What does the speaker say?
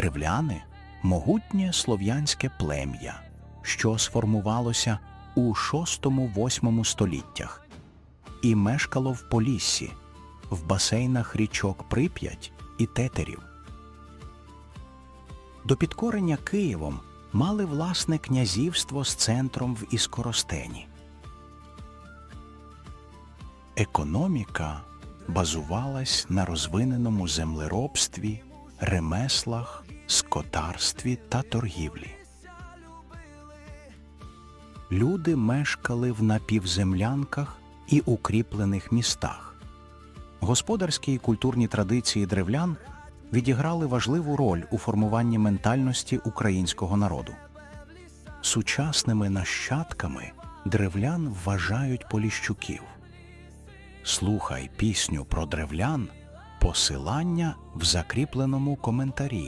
Древляни могутнє слов'янське плем'я, що сформувалося у 6-8 століттях і мешкало в Поліссі, в басейнах річок Прип'ять і Тетерів. До підкорення Києвом мали власне князівство з центром в Іскоростені. Економіка базувалась на розвиненому землеробстві, ремеслах, скотарстві та торгівлі. Люди мешкали в напівземлянках і укріплених містах. Господарські і культурні традиції древлян відіграли важливу роль у формуванні ментальності українського народу. Сучасними нащадками древлян вважають поліщуків. Слухай пісню про древлян, посилання в закріпленому коментарі.